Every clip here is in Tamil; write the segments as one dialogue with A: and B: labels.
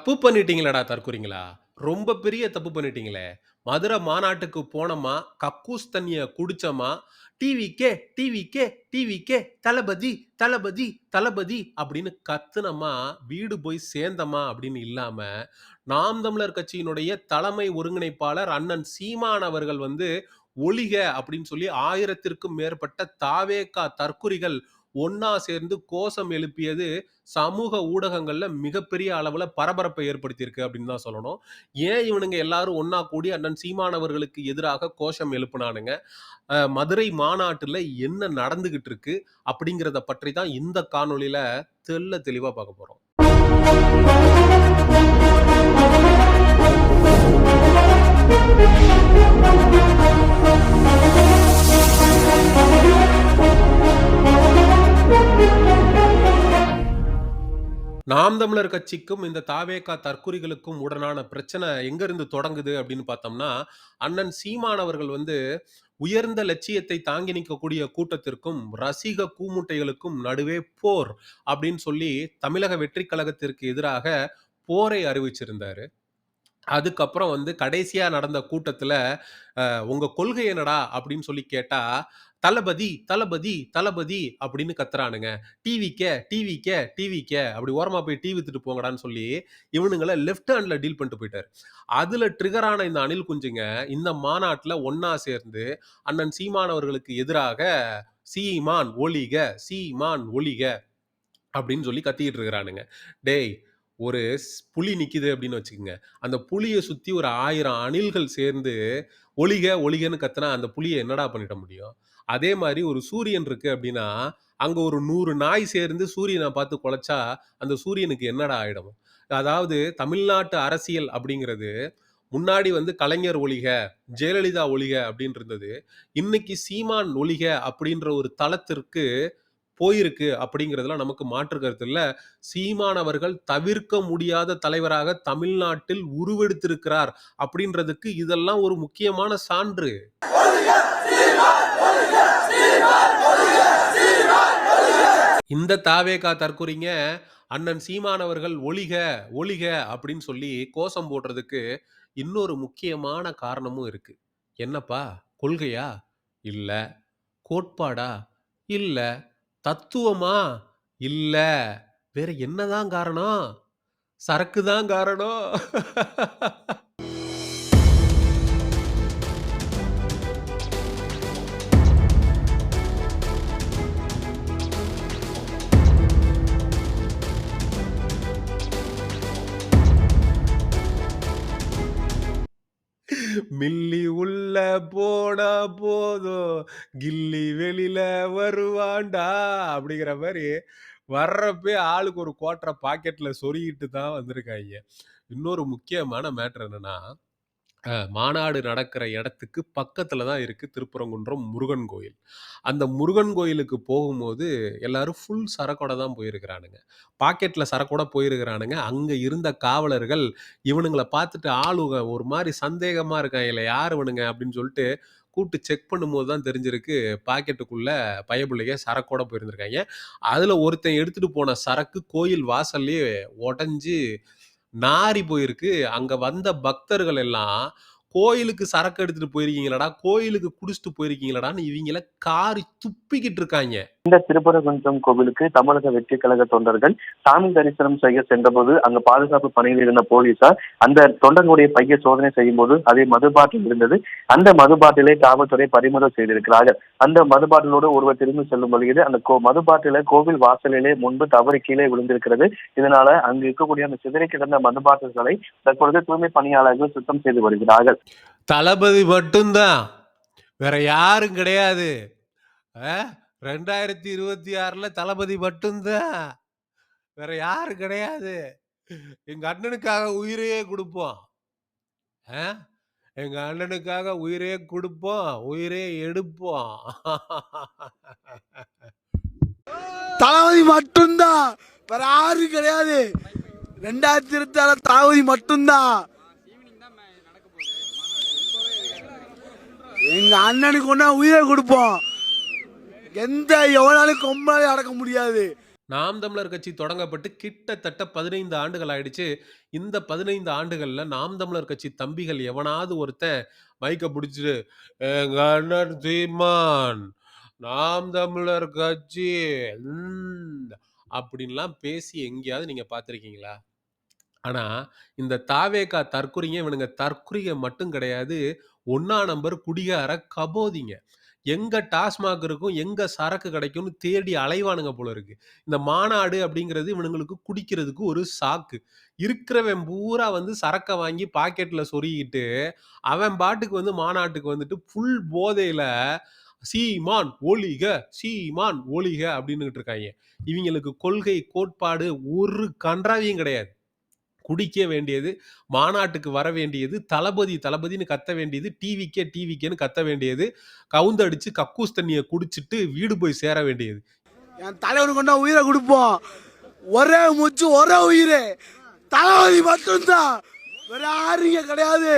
A: தப்பு பண்ணிட்டீங்களடா தற்குறிங்களா ரொம்ப பெரிய தப்பு பண்ணிட்டீங்களே. மதுரை மாநாட்டுக்கு போனோமா? கக்கூஸ் தண்ணிய குடிச்சோமா? டிவிக்கே டிவிக்கே டிவிக்கே தளபதி தளபதி தளபதி அப்படின்னு கத்துனமா? வீடு போய் சேர்ந்தமா அப்படின்னு இல்லாம நாம் தமிழர் கட்சியினுடைய தலைமை ஒருங்கிணைப்பாளர் அண்ணன் சீமான் அவர்கள் வந்து ஒளிக அப்படின்னு சொல்லி ஆயிரத்திற்கும் மேற்பட்ட தாவேக்கா தற்குறிகள் ஒன்னா சேர்ந்து கோஷம் எழுப்பியது சமூக ஊடகங்கள்ல மிகப்பெரிய அளவுல பரபரப்பை ஏற்படுத்தியிருக்கு அப்படின்னு தான் சொல்லணும். ஏன் இவனுங்க எல்லாரும் ஒன்னா கூடி அண்ணன் சீமானவர்களுக்கு எதிராக கோஷம் எழுப்புனானுங்க? மதுரை மாநாட்டுல என்ன நடந்துகிட்டு இருக்கு? அப்படிங்கிறத பற்றி தான் இந்த காணொளியில தெள்ள தெளிவா பார்க்க போறோம். நாம் தமிழர் கட்சிக்கும் இந்த தாவேகா தற்குறிகளுக்கும் உடனான பிரச்சனை எங்கிருந்து தொடங்குது அப்படின்னு பார்த்தோம்னா, அண்ணன் சீமான் அவர்கள் வந்து உயர்ந்த லட்சியத்தை தாங்கி நிற்கக்கூடிய கூட்டத்திற்கும், ரசிக கூமுட்டைகளுக்கும் நடுவே போர் அப்படின்னு சொல்லி தமிழக வெற்றி கழகத்திற்கு எதிராக போரை அறிவிச்சிருந்தாரு. அதுக்கப்புறம் வந்து கடைசியா நடந்த கூட்டத்துல, அ "உங்க கொள்கை என்னடா?" அப்படின்னு சொல்லி கேட்டா, "தளபதி, தளபதி, தளபதி" அப்படின்னு கத்துறானுங்க. "டிவிக்கே, டிவிக்கே, டிவிக்க அப்படி ஓரமா போய் டீ வித்துட்டு போங்கடான்னு சொல்லி, இவனுங்கள லெஃப்ட் ஹேண்ட்ல டீல் பண்ணிட்டு போயிட்டாரு. அதுல ட்ரிகர் ஆன இந்த அணில் குஞ்சுங்க, இந்த மாநாட்டுல ஒண்ணா சேர்ந்து அண்ணன் சீமான் அவர்களுக்கு எதிராக "சீமான் ஒழிக! சீமான் ஒழிக!" அப்படின்னு சொல்லி கத்திக்கிட்டு இருக்கிறானுங்க. டேய்! ஒரு ஸ் புலி நிக்குது அப்படின்னு வச்சுக்கோங்க அந்த புலிய சுத்தி ஒரு 1000 அணில்கள் சேர்ந்து ஒளிக ஒளிகன்னு கத்துனா, அந்த புலிய என்னடா பண்ணிட முடியும்? அதே மாரி ஒரு சூரியன் இருக்கு அப்படின்னா, அங்க ஒரு 100 நாய் சேர்ந்து சூரியன பார்த்து கொலைச்சா, அந்த சூரியனுக்கு என்னடா ஆயிடும்? அதாவது தமிழ்நாட்டு அரசியல் அப்படிங்கிறது, முன்னாடி வந்து கலைஞர் ஒழிக! ஜெயலலிதா ஒழிக! அப்படின்னு இருந்தது. இன்னைக்கு சீமான் ஒழிக! அப்படின்ற ஒரு தளத்திற்கு போயிருக்கு அப்படிங்கிறதுலாம் நமக்கு மாற்று கருத்து இல்லை சீமானவர்கள் தவிர்க்க முடியாத தலைவராக தமிழ்நாட்டில் உருவெடுத்திருக்கிறார் அப்படின்றதுக்கு இதெல்லாம் ஒரு முக்கியமான சான்று. இந்த தாவேகா தற்குறிங்க, அண்ணன் சீமானவர்கள் ஒளிக ஒளிக அப்படின்னு சொல்லி கோஷம் போடுறதுக்கு இன்னொரு முக்கியமான காரணமும் இருக்கு. என்னப்பா? கொள்கையா? இல்ல. கோட்பாடா? இல்லை தத்துவமா? இல்ல. வேற என்னதான் காரணம்? சரக்கு தான் காரணம். மில்லி உள்ள போனா போதும், கில்லி வெளியில வருவான்டா அப்படிங்கிற மாதிரி வர்றப்பயே ஆளுக்கு ஒரு குவார்ட்டர பாக்கெட்ல சொருகிட்டு தான் வந்திருக்காங்க. இன்னொரு முக்கியமான மேட்ரு என்னன்னா, அ மாநாடு நடக்கிற இடத்துக்கு பக்கத்துல தான் இருக்கு திருப்பரங்குன்றம் முருகன் கோயில். அந்த முருகன் கோயிலுக்கு போகும்போது எல்லாரும் ஃபுல் சரக்கோட தான் போயிருக்கிறானுங்க. பாக்கெட்ல சரக்கோட போயிருக்கிறானுங்க. அங்க இருந்த காவலர்கள் இவனுங்கள பார்த்துட்டு ஆளுக ஒரு மாரி சந்தேகமா இல்லை யார் இவனுங்க அப்படின்னு சொல்லிட்டு கூப்ட்டு செக் பண்ணும்போது தான் தெரிஞ்சிருக்கு, பாக்கெட்டுக்குள்ள பயபுள்ளைக சரக்கோட போயிருந்திருக்காய்ங்க. அதுல ஒருத்தன் எடுத்துட்டு போன சரக்கு கோயில் வாசல்லயே உடஞ்சி நாறி போயிருக்கு. அங்க வந்த பக்தர்கள் எல்லாம், "கோயிலுக்கு சரக்கு எடுத்துட்டு போயிருக்கீங்களாடா கோயிலுக்கு குடிச்சிட்டு போயிருக்கீங்களடான்னு இவங்கள காரி துப்பிக்கிட்டு இருக்காங்க
B: இந்த திருப்பரங்குன்றம் கோவிலுக்கு தமிழக வெற்றி கழக தொண்டர்கள் சாமி தரிசனம் செய்ய சென்றபோது அங்க பாதுகாப்பு பணியில் இருந்த போலீசார் அந்த தொண்டர்களுடைய பைய சோதனை செய்யும் போது அதே மது பாட்டில் இருந்தது. அந்த மது பாட்டிலே காவல்துறை பறிமுதல் செய்திருக்கிறார்கள். அந்த மது பாட்டிலோடு ஒருவர் திரும்பி செல்லும் வழியில் அந்த கோ மதுபாட்டில கோவில் வாசலிலே முன்பு தவறு கீழே விழுந்திருக்கிறது. இதனால அங்கு இருக்கக்கூடிய அந்த சிதறி கிடந்த மதுபாட்டில்களை தற்பொழுது தூய்மை பணியாளர்கள் சுத்தம் செய்து வருகிறார்கள்.
A: தளபதி மட்டும்தான். வேற யாரும் கிடையாது. ரெண்டாயிரத்தி இருபத்தி ஆறில் தளபதி மட்டும்தான். வேற யாரும் கிடையாது. எங்க அண்ணனுக்காக உயிரையே கொடுப்போம் அ எங்க அண்ணனுக்காக உயிரே கொடுப்போம் உயிரே எடுப்போம்.
C: தளபதி மட்டும்தான் வேற யாரும் கிடையாது ரெண்டாயிரத்தி இருபத்தி ஆறு தளபதி மட்டும்தான் எங்க அண்ணனுக்கு ஒன்னா உயிரை கொடுப்போம் எந்த எவனாலும் கொம்பாலும் அடக்க முடியாது
A: நாம் தமிழர் கட்சி தொடங்கப்பட்டு கிட்டத்தட்ட 15 ஆண்டுகள் ஆயிடுச்சு. இந்த பதினைந்து ஆண்டுகளில் நாம் தமிழர் கட்சி தம்பிகள் எவனாவது ஒருத்தன் மைக்க புடிச்சுட்டு, "எங்க அண்ணன் சீமான், நாம் தமிழர் கட்சி அப்படின்லாம் பேசி எங்கேயாவது நீங்கள் பார்த்துருக்கீங்களா ஆனால் இந்த தாவேக்கா தற்குறிங்க இவனுங்க தற்குறிக மட்டும் கிடையாது. ஒண்ணா நம்பர் குடிகார கபோதிங்க. எங்க டாஸ்மாக் இருக்கும், எங்க சரக்கு கிடைக்கும்னு தேடி அலைவானுங்க போல இருக்கு. இந்த மாநாடு அப்படிங்கிறது இவனுங்களுக்கு குடிக்கிறதுக்கு ஒரு சாக்கு. இருக்கிறவன் பூரா வந்து சரக்கை வாங்கி பாக்கெட்ல சொருகிட்டு, அவன் பாட்டுக்கு வந்து மாநாட்டுக்கு வந்துட்டு ஃபுல் போதையில "சீமான் ஒளிக சீமான் ஒளிக அப்படின்னுட்டு இருக்காங்க இவங்களுக்கு கொள்கை, கோட்பாடு ஒரு கன்றாவியும் கிடையாது. குடிக்க வேண்டியது, மாநாட்டுக்கு வர வேண்டியது, தளபதி தளபதின்னு கத்த வேண்டியது, டிவிகே டிவிகேன்னு கத்த வேண்டியது, கவுந்தடிச்சு கக்கூஸ் தண்ணிய குடிச்சிட்டு வீடு போய் சேர வேண்டியது.
C: என் தலைவனுக்கு கொண்டா உயிரை கொடுப்போம். ஒரே மூச்சு ஒரே உயிர். தளபதி மட்டும்தான். வேற யாரும் இங்க கிடையாது.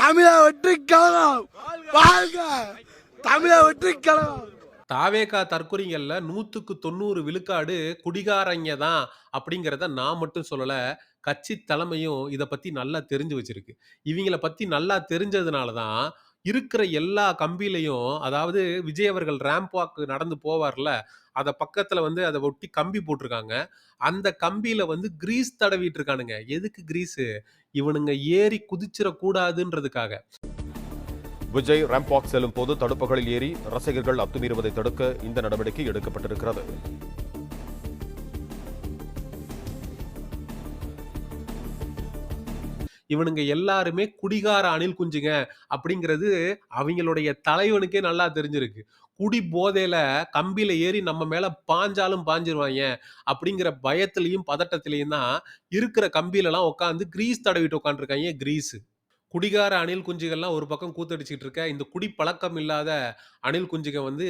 C: தமிழ வெற்றி கழகம். வாழ்க. தமிழ வெற்றி கழகம்.
A: தாவேகா தற்குறிகள்ல 100க்கு 90 விழுக்காடு குடிகாரங்க தான் அப்படிங்கிறத நான் மட்டும் சொல்லல. கட்சி தலைமையும் இதை பற்றி நல்லா தெரிஞ்சு வச்சிருக்கு. இவங்களை பற்றி நல்லா தெரிஞ்சதுனால தான், இருக்கிற எல்லா கம்பிலையும் அதாவது விஜய் அவர்கள் ராம்ப் வாக் நடந்து போவார்ல, அதை பக்கத்தில் வந்து அதை ஒட்டி கம்பி போட்டிருக்காங்க. அந்த கம்பியில் வந்து கிரீஸ் தடவிட்டு இருக்கானுங்க. எதுக்கு கிரீஸு? இவனுங்க ஏறி குதிச்சிடக்கூடாதுன்றதுக்காக
D: விஜய் ரேம்ப் வாக் செல்லும் போது தடுப்புகளில் ஏறி ரசிகர்கள் அத்துமீறுவதை தடுக்க இந்த நடவடிக்கை எடுக்கப்பட்டிருக்கிறது
A: இவனுங்க எல்லாருமே குடிகார அணில் குஞ்சுங்க அப்படிங்கிறது அவங்களுடைய தலைவனுக்கே நல்லா தெரிஞ்சிருக்கு. குடி போதையில கம்பியில ஏறி நம்ம மேல பாஞ்சாலும் பாஞ்சிருவாங்க அப்படிங்கிற பயத்திலையும் பதட்டத்திலையும் தான் இருக்கிற கம்பியிலலாம் உட்காந்து கிரீஸ் தடவிட்டு உட்காந்துருக்காங்க கிரீஸ் குடிகார அணில் குஞ்சுகள்லாம் ஒரு பக்கம் கூத்தடிச்சிட்டு இருக்க, இந்த குடி பழக்கம் இல்லாத அணில் குஞ்சுக வந்து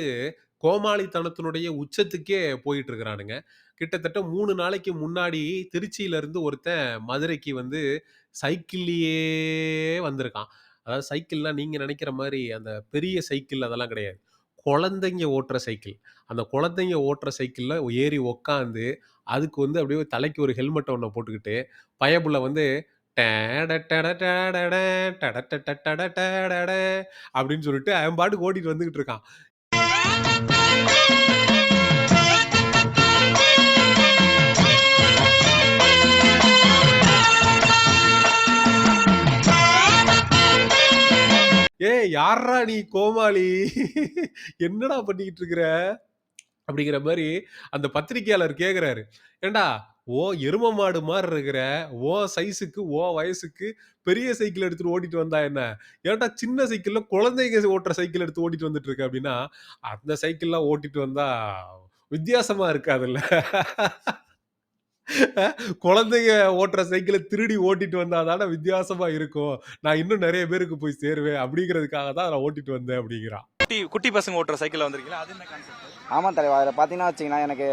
A: கோமாளித்தனத்தினுடைய உச்சத்துக்கே போயிட்டு இருக்கிறானுங்க. கிட்டத்தட்ட மூணு நாளைக்கு முன்னாடி திருச்சியிலேருந்து ஒருத்தன் மதுரைக்கு வந்து சைக்கிள்லேயே வந்திருக்கான் அதாவது சைக்கிள்லாம் நீங்கள் நினைக்கிற மாதிரி அந்த பெரிய சைக்கிள் அதெல்லாம் கிடையாது குழந்தைங்க ஓட்டுற சைக்கிள் அந்த குழந்தைங்க ஓட்டுற சைக்கிளில் ஏறி உக்காந்து அதுக்கு வந்து அப்படியே தலைக்கு ஒரு ஹெல்மெட் ஒன்று போட்டுக்கிட்டு பயபுள்ள வந்து அப்படின்னு சொல்லிட்டு அவன் பாட்டுக்கு ஓட்டிட்டு வந்துகிட்டு இருக்கான் யாரா நீ கோமாளி? என்னடா பண்ணிக்கிட்டு இருக்கிற?" அப்படிங்கிற மாதிரி அந்த பத்திரிக்கையாளர் கேட்கிறாரு. ஏண்டா ஓ எரும மாடு மாதிரி இருக்கிற, ஓ சைஸுக்கு, ஓ வயசுக்கு பெரிய சைக்கிள் எடுத்துட்டு ஓட்டிட்டு வந்தா என்ன? ஏன்டா சின்ன சைக்கிள்ல குழந்தைங்க ஓட்டுற சைக்கிள் எடுத்து ஓட்டிட்டு வந்துட்டு இருக்க?" அப்படின்னா, "அந்த சைக்கிள்லாம் ஓட்டிட்டு வந்தா வித்தியாசமா இருக்காதுல்ல." குழந்தைங்க ஓட்டுற சைக்கிள திருடி ஓட்டிட்டு வந்தா தானே வித்தியாசமா இருக்கும். நான் இன்னும் நெறைய பேருக்கு போய் சேருவேன் அப்படிங்கிறதுக்காக தான் நான் ஓட்டிட்டு வந்தேன் அப்படிங்கிறான்.
E: குட்டி குட்டி பசங்க ஓட்டுற சைக்கிள் வந்திருக்கீங்களா? அது என்ன கான்செப்ட்
F: ஆமாம் தலைவா அதில் பார்த்தீங்கன்னா வச்சிங்கன்னா எனக்கு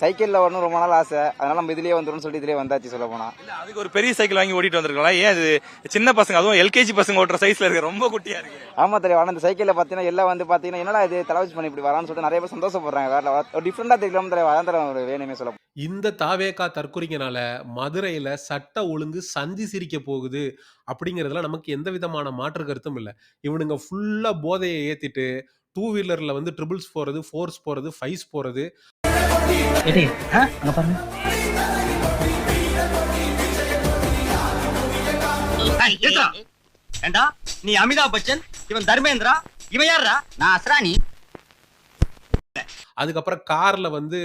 F: சைக்கிளில் வரணும் ரொம்ப நாள் ஆசை. அதனால நம்ம இதுலேயே வந்துடும் சொல்லிட்டு இதுலேயே வந்தாச்சு சொல்ல போனால்
E: இல்ல அதுக்கு ஒரு பெரிய சைக்கிள் வாங்கி ஓட்டிட்டு வந்திருக்கலாம் ஏன் அது சின்ன பசங்க அதுவும் எல்கேஜி பசங்க ஓட்டுற சைஸ்ல இருக்கு ரொம்ப குட்டியா இருக்கு.
F: ஆமாம் தலைவா ஆனால் இந்த சைக்கிளில் பார்த்தீங்கன்னா எல்லாம் வந்து பார்த்தீங்கன்னா என்னடா இது தலைவச்சு பண்ணி இப்படி வரான்னு சொல்லிட்டு நிறைய பேர் சந்தோஷப்படுறாங்க. வேற ஒரு டிஃப்ரெண்டாக தெரியலாம் தலைவா அதான் தலைவா ஒரு வேணுமே சொல்ல
A: இந்த தாவேகா தற்குறிங்கனால மதுரையில சட்ட ஒழுங்கு சந்தி சிரிக்க போகுது அப்படிங்கிறதுல நமக்கு எந்த விதமான மாற்று கருத்தும் இல்ல. இவனுங்க ஃபுல்லா போதைய ஏத்திட்டு, டூ வீலர்ல வந்து ட்ரிபிள்ஸ் போறது, ஃபோர்ஸ் போறது, ஃபைவ்ஸ் போறது.
G: நீ அமிதாப் பச்சன் இவன் தர்மேந்திரா இவன் யாரா நான் அஸ்ரானி
A: அதுக்கப்புறம் கார்ல வந்து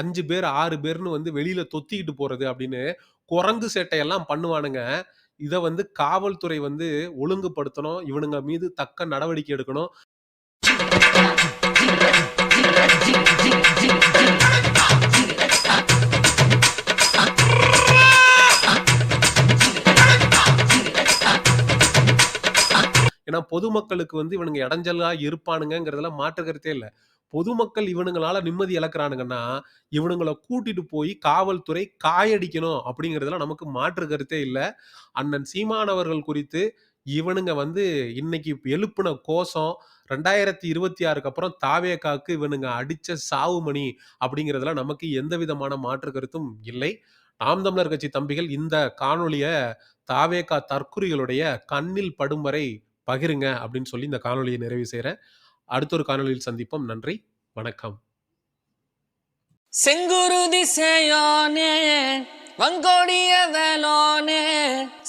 A: 5 பேர், 6 பேர்ன்னு வந்து வெளியில தொத்திக்கிட்டு போறது அப்படின்னு குரங்கு சேட்டையெல்லாம் பண்ணுவானுங்க. இத வந்து காவல்துறை வந்து ஒழுங்குபடுத்தணும். இவனுங்க மீது தக்க நடவடிக்கை எடுக்கணும். ஏன்னா பொதுமக்களுக்கு வந்து இவனுங்க இடைஞ்சலா இருப்பானுங்கிறதுல மாற்று கருத்தே இல்ல. பொதுமக்கள் இவனுங்களால நிம்மதி இழக்கிறானுங்கன்னா, இவனுங்களை கூட்டிட்டு போய் காவல்துறை காயடிக்கணும் அப்படிங்கிறதுல நமக்கு மாற்று கருத்தே இல்லை அண்ணன் சீமானவர்கள் குறித்து இவனுங்க வந்து இன்னைக்கு எழுப்புன கோஷம் 2026க்கு அப்புறம் தாவேகாக்கு இவனுங்க அடிச்ச சாவுமணி அப்படிங்கிறதுல நமக்கு எந்த விதமான மாற்று கருத்தும் இல்லை. நாம் தமிழர் கட்சி தம்பிகள் இந்த காணொலியை தாவேகா தற்குறிகளுடைய கண்ணில் படும் வரை பகிருங்க அப்படின்னு சொல்லி இந்த காணொலியை நிறைவு செய்கிறேன் அடுத்த ஒரு காணொலியில் சந்திப்போம். நன்றி. வணக்கம்.
H: செங்குருதி சேயோனே வங்கோடிய வேலோனே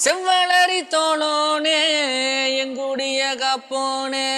H: செவ்வளரி தோளோனே எங்குடிய கப்போனே